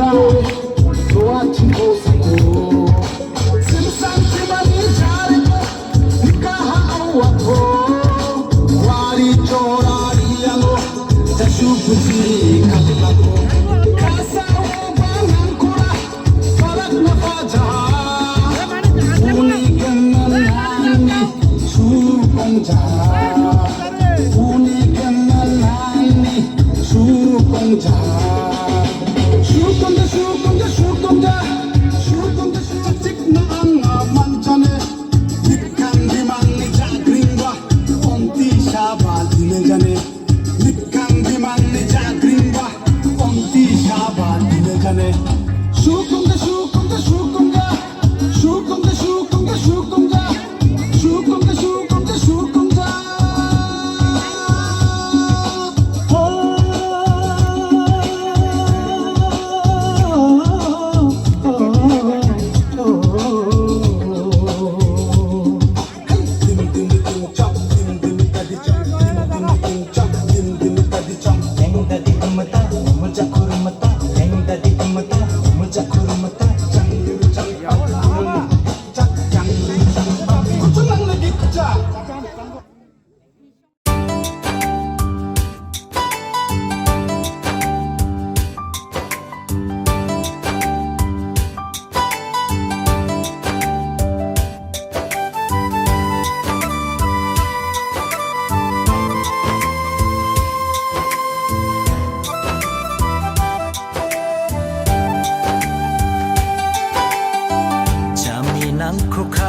আমরা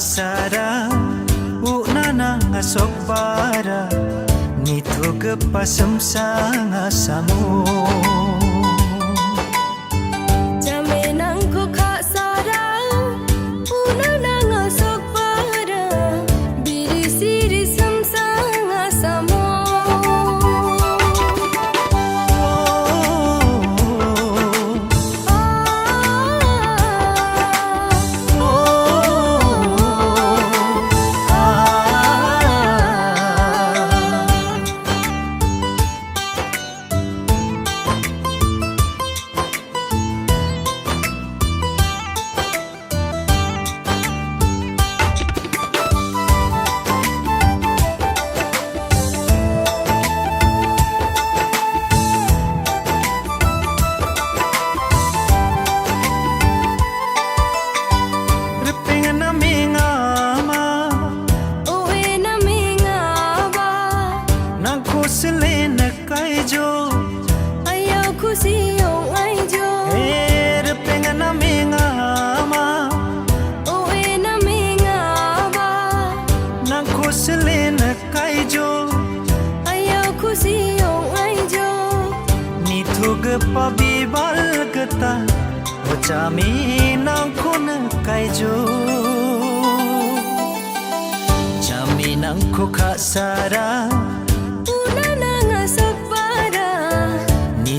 sara u nana ngasok bara nitu ke sanga samo हौसले न कजो आयो खुशी ओ आइजो हेर पेंगना मेंगा मा ओ ए न मेंगा बा न खुशले न कजो आयो खुशी ओ आइजो निथुग पबी बालगता ओ चामी न खुन कजो चामी न खुखा सारा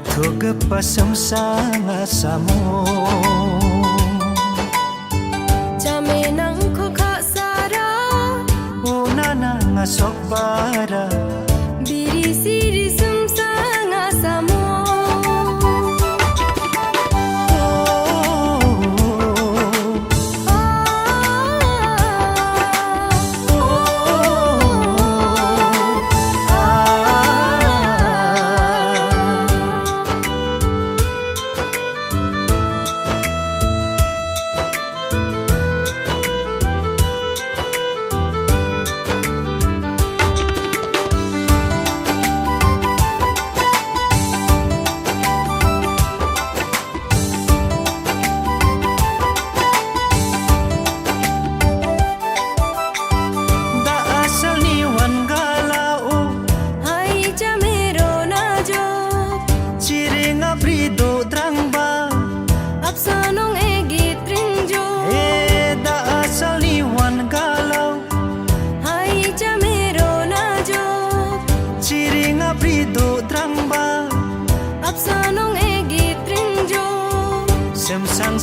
ito kepasemsana samo Jame nang ko khasara Una nang asobara Birisi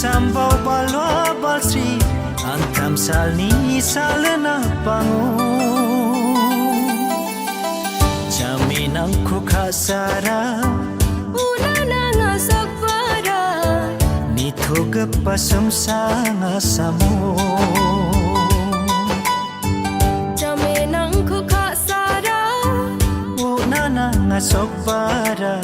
sambaobaloabalsy antamsalni salena pano jaminanku kasara unanangasakvara nitogepasumsangasamo nana nga sokvara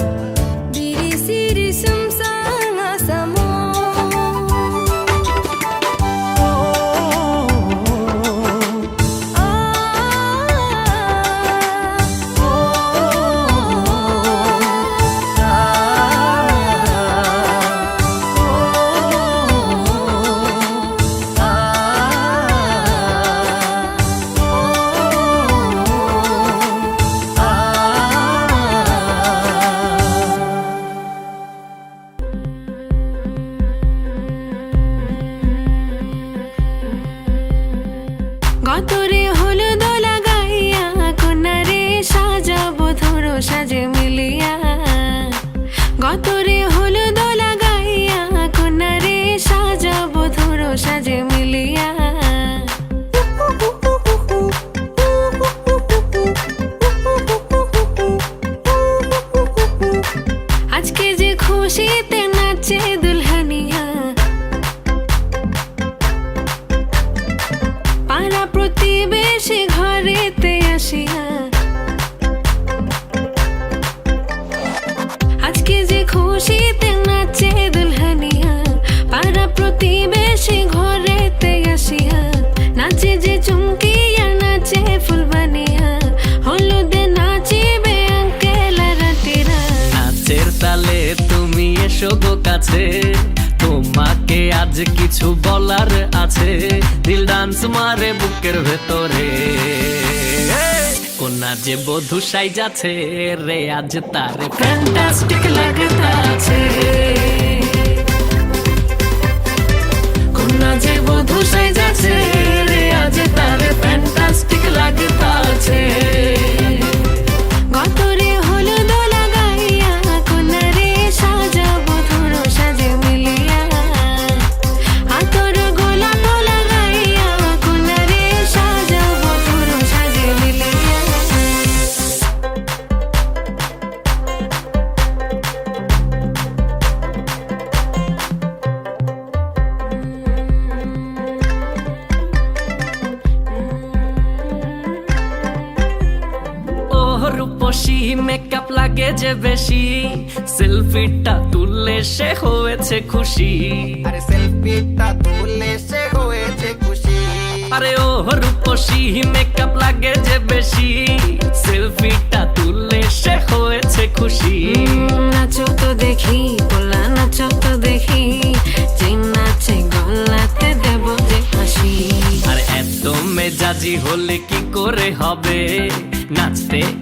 গতরে হলুদ লাগাইয়া কোনারে সাজাবো ধরো সাজে প্রতিবেশী ঘরেতে আসিয়া নাচে যে চুমকিয়া, নাচে ফুলবানিয়া হলুদে নাচিবে আঙ্কেল তালে তুমি এসো গো কাছে, তোমাকে আজ কিছু বলার আছে। দিল ডান্স মারে বুকের ভেতরে। কোনা যে বধু সাই যাচ্ছে রে, আজ তার ফ্যান্টাস্টিক লাগতাছে মেকআপ লাগে যে বেশি। সেলফিটা তুললে সে হয়েছে খুশি। আরে সেলফিটা তুলে সে হয়েছে খুশি। আরে ও রূপসী মেকআপ লাগে যে বেশি। সেলফিটা তুললে সে হয়েছে খুশি। নাচো তো দেখি পোলা নাচো তো দেখি। যে নাচে গলাতে দেব যে হাসি। আর এত মেজাজি হলে কি করে হবে?